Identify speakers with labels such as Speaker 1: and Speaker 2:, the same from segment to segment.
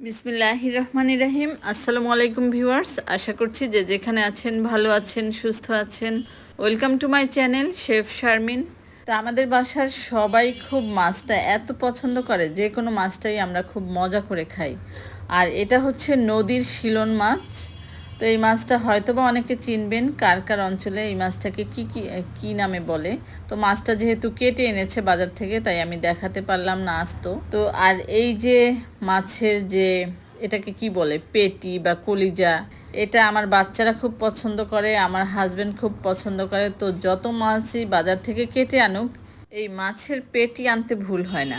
Speaker 1: বিসমিল্লাহ রহমান রাহিম। আসসালামু আলাইকুম ভিউয়ার্স, আশা করছি যে যেখানে আছেন ভালো আছেন, সুস্থ আছেন। Welcome to my channel, chef Sharmin. তো আমাদের বাসার সবাই খুব মাছটা এত পছন্দ করে, যে কোনো মাছটাই আমরা খুব মজা করে খাই। আর এটা হচ্ছে নদীর শিলন মাছ। তো এই মাছটা হয়তো বা অনেকে চিনবেন কার কার অঞ্চলে এই মাছটাকে কি কি কি নামে বলে। তো মাছটা যেহেতু কেটে এনেছে বাজার থেকে, তাই আমি দেখাতে পারলাম না আসতো। তো আর এই যে মাছের যে এটাকে কি বলে, পেটি বা কলিজা, এটা আমার বাচ্চারা খুব পছন্দ করে, আমার হাজবেন্ড খুব পছন্দ করে। তো যত মাছই বাজার থেকে কেটে আনুক, এই মাছের পেটি আনতে ভুল হয় না।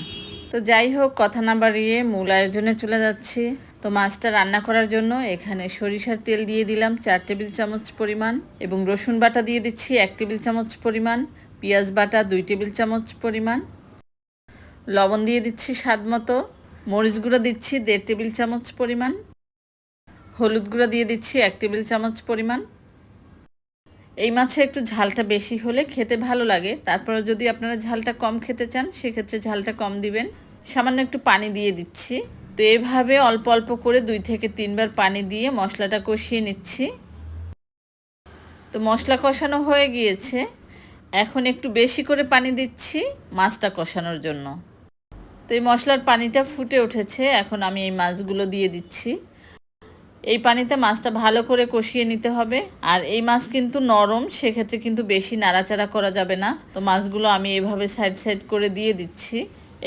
Speaker 1: তো যাই হোক, কথা না বাড়িয়ে মূল আয়োজনে চলে যাচ্ছি। তো মাছটা রান্না করার জন্য এখানে সরিষার তেল দিয়ে দিলাম চার টেবিল চামচ পরিমাণ এবং রসুন বাটা দিয়ে দিচ্ছি এক টেবিল চামচ পরিমাণ, পেঁয়াজ বাটা দুই টেবিল চামচ পরিমাণ, লবণ দিয়ে দিচ্ছি স্বাদ মতো, মরিচ গুঁড়ো দিচ্ছি দেড় টেবিল চামচ পরিমাণ, হলুদ গুঁড়ো দিয়ে দিচ্ছি এক টেবিল চামচ পরিমাণ। এই মাছে একটু ঝালটা বেশি হলে খেতে ভালো লাগে, তারপরে যদি আপনারা ঝালটা কম খেতে চান, সেক্ষেত্রে ঝালটা কম দিবেন। সামান্য একটু পানি দিয়ে দিচ্ছি। তো এভাবে অল্প অল্প করে দুই থেকে তিনবার পানি দিয়ে মশলাটা কষিয়ে নিচ্ছি। তো মশলা কষানো হয়ে গিয়েছে। এখন একটু বেশি করে পানি দিচ্ছি মাছটা কষানোর জন্য। তো এই মশলার পানিটা ফুটে উঠেছে, এখন আমি এই মাছগুলো দিয়ে দিচ্ছি। এই পানিতে মাছটা ভালো করে কষিয়ে নিতে হবে। আর এই মাছ কিন্তু নরম, সেক্ষেত্রে কিন্তু বেশি নাড়াচাড়া করা যাবে না। তো মাছগুলো আমি এভাবে সাইড সাইড করে দিয়ে দিচ্ছি।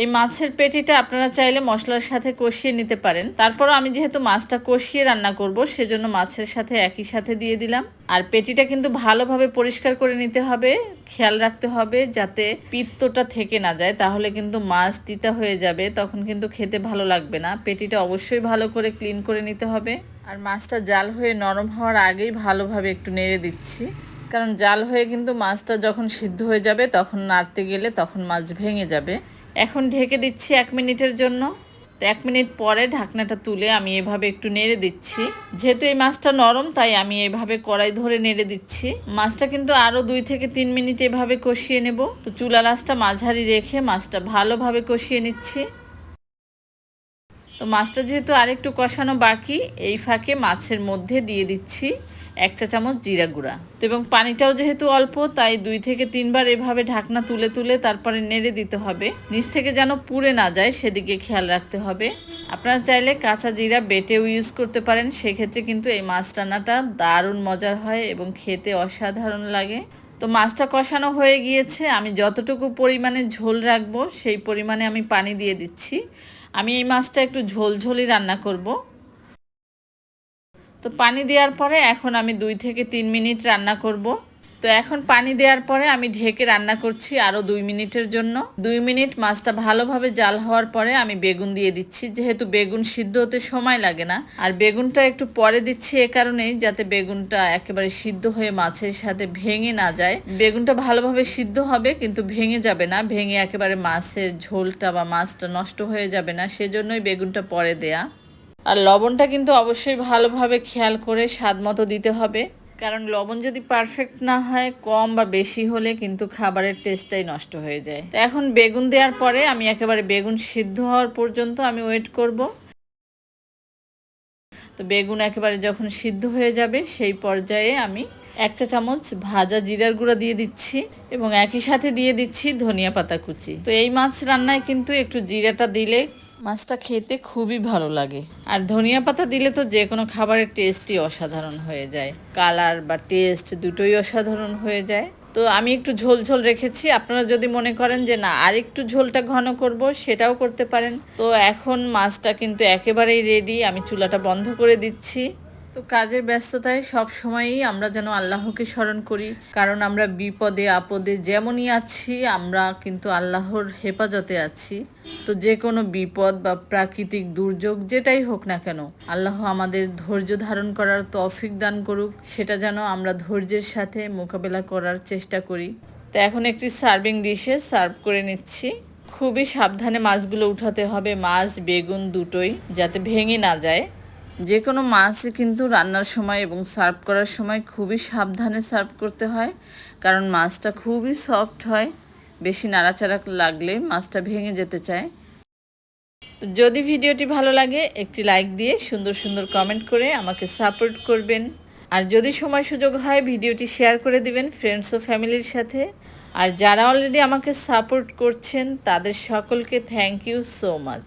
Speaker 1: এই মাছের পেটিটা আপনারা চাইলে মশলার সাথে কষিয়ে নিতে পারেন। তারপরও আমি যেহেতু মাছটা কষিয়ে রান্না করব, সেজন্য মাছের সাথে একই সাথে দিয়ে দিলাম। আর পেটিটা কিন্তু ভালোভাবে পরিষ্কার করে নিতে হবে, খেয়াল রাখতে হবে যাতে পিত্তটা থেকে না যায়, তাহলে কিন্তু মাছ তিতা হয়ে যাবে, তখন কিন্তু খেতে ভালো লাগবে না। পেটিটা অবশ্যই ভালো করে ক্লিন করে নিতে হবে। আর মাছটা জাল হয়ে নরম হওয়ার আগেই ভালোভাবে একটু নেড়ে দিচ্ছি। কারণ জাল হয়ে কিন্তু মাছটা যখন সিদ্ধ হয়ে যাবে, তখন নাড়তে গেলে তখন মাছ ভেঙে যাবে। এখন ঢেকে দিচ্ছি এক মিনিটের জন্য। তো এক মিনিট পরে ঢাকনাটা তুলে আমি এভাবে একটু নেড়ে দিচ্ছি। যেহেতু এই মাছটা নরম, তাই আমি এভাবে কড়াই ধরে নেড়ে দিচ্ছি। মাছটা কিন্তু আরও দুই থেকে তিন মিনিট এভাবে কষিয়ে নেব। তো চুলা লাচটা মাঝারি রেখে মাছটা ভালোভাবে কষিয়ে নিচ্ছি। তো মাছটা যেহেতু আরেকটু কষানো বাকি, এই ফাঁকে মাছের মধ্যে দিয়ে দিচ্ছি। এক চা চামচ জিরা গুঁড়া। তো এবং পানিটাও যেহেতু অল্প, তাই দুই থেকে তিনবার এভাবে ঢাকনা তুলে তুলে তারপরে নেড়ে দিতে হবে। নিচ থেকে যেন পুড়ে না যায়, সেদিকে খেয়াল রাখতে হবে। আপনারা চাইলে কাঁচা জিরা বেটেও ইউজ করতে পারেন, সেক্ষেত্রে কিন্তু এই মাছ রান্নাটা দারুণ মজার হয় এবং খেতে অসাধারণ লাগে। তো মাছটা কষানো হয়ে গিয়েছে, আমি যতটুকু পরিমাণে ঝোল রাখব, সেই পরিমাণে আমি পানি দিয়ে দিচ্ছি। আমি এই মাছটা একটু ঝোলঝোলই রান্না করব। তো পানি দেওয়ার পরে এখন আমি দুই থেকে তিন মিনিট রান্না করব। তো এখন পানি দেওয়ার পরে আমি ঢেকে রান্না করছি আরও দুই মিনিটের জন্য। দুই মিনিট মাছটা ভালোভাবে জাল হওয়ার পরে আমি বেগুন দিয়ে দিচ্ছি, যেহেতু বেগুন সিদ্ধ হতে সময় লাগে না। আর বেগুনটা একটু পরে দিচ্ছি এ কারণেই যাতে বেগুনটা একেবারে সিদ্ধ হয়ে মাছের সাথে ভেঙে না যায়। বেগুনটা ভালোভাবে সিদ্ধ হবে, কিন্তু ভেঙে যাবে না। ভেঙে একেবারে মাছের ঝোলটা বা মাছটা নষ্ট হয়ে যাবে না, সেজন্যই বেগুনটা পরে দেয়া। আর লবণটা কিন্তু অবশ্যই ভালোভাবে খেয়াল করে স্বাদ মতো দিতে হবে। কারণ লবণ যদি পারফেক্ট না হয়, কম বা বেশি হলে কিন্তু খাবারের টেস্টটাই নষ্ট হয়ে যায়। তো এখন বেগুন দেওয়ার পরে আমি একেবারে বেগুন সিদ্ধ হওয়ার পর্যন্ত আমি ওয়েট করব। তো বেগুন একেবারে যখন সিদ্ধ হয়ে যাবে, সেই পর্যায়ে আমি এক চা চামচ ভাজা জিরার গুঁড়া দিয়ে দিচ্ছি এবং একই সাথে দিয়ে দিচ্ছি ধনিয়া পাতা কুচি। তো এই মাছ রান্নায় কিন্তু একটু জিরাটা দিলে মাছটা খেতে খুবই ভালো লাগে। আর ধনিয়া পাতা দিলে তো যে কোনো খাবারের টেস্টই অসাধারণ হয়ে যায়। কালার বা টেস্ট দুটোই অসাধারণ হয়ে যায়। তো আমি একটু ঝোল ঝোল রেখেছি। আপনারা যদি মনে করেন যে না আর একটু ঝোলটা ঘন করব, সেটাও করতে পারেন। তো এখন মাছটা কিন্তু একেবারেই রেডি আমি চুলাটা বন্ধ করে দিচ্ছি। তো কাজের ব্যস্ততায় সব সময়ই আমরা যেন আল্লাহকে স্মরণ করি। কারণ আমরা বিপদে, আপদে যেমনই আছি, আমরা কিন্তু আল্লাহর হেফাজতে আছি। তো যে কোনো বিপদ বা প্রাকৃতিক দুর্যোগ যেটাই হোক না কেন, আল্লাহ আমাদের ধৈর্য ধারণ করার তৌফিক দান করুক। সেটা যেন আমরা ধৈর্যের সাথে মোকাবেলা করার চেষ্টা করি। তো এখন একটি সার্ভিং ডিশে সার্ভ করে নিচ্ছি। খুবই সাবধানে মাছগুলো উঠাতে হবে। মাছ, বেগুন দুটোই যাতে ভেঙে না যায়। যে কোনো মাছই কিন্তু রান্নার সময় এবং সার্ভ করার সময় খুবই সাবধানে সার্ভ করতে হয়, কারণ মাছটা খুবই সফট হয়। বেশি নাড়াচাড়া লাগলে মাছটা ভেঙে যেতে চায়। যদি ভিডিওটি ভালো লাগে, একটি লাইক দিয়ে সুন্দর সুন্দর কমেন্ট করে আমাকে সাপোর্ট করবেন। আর যদি সময় সুযোগ হয়, ভিডিওটি শেয়ার করে দিবেন ফ্রেন্ডস ও ফ্যামিলির সাথে। আর যারা অলরেডি আমাকে সাপোর্ট করছেন, তাদের সকলকে থ্যাংক ইউ সো মাচ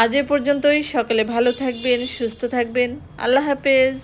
Speaker 1: আজ এ পর্যন্তই, সকলে ভালো থাকবেন, সুস্থ থাকবেন। আল্লাহ হাফেজ।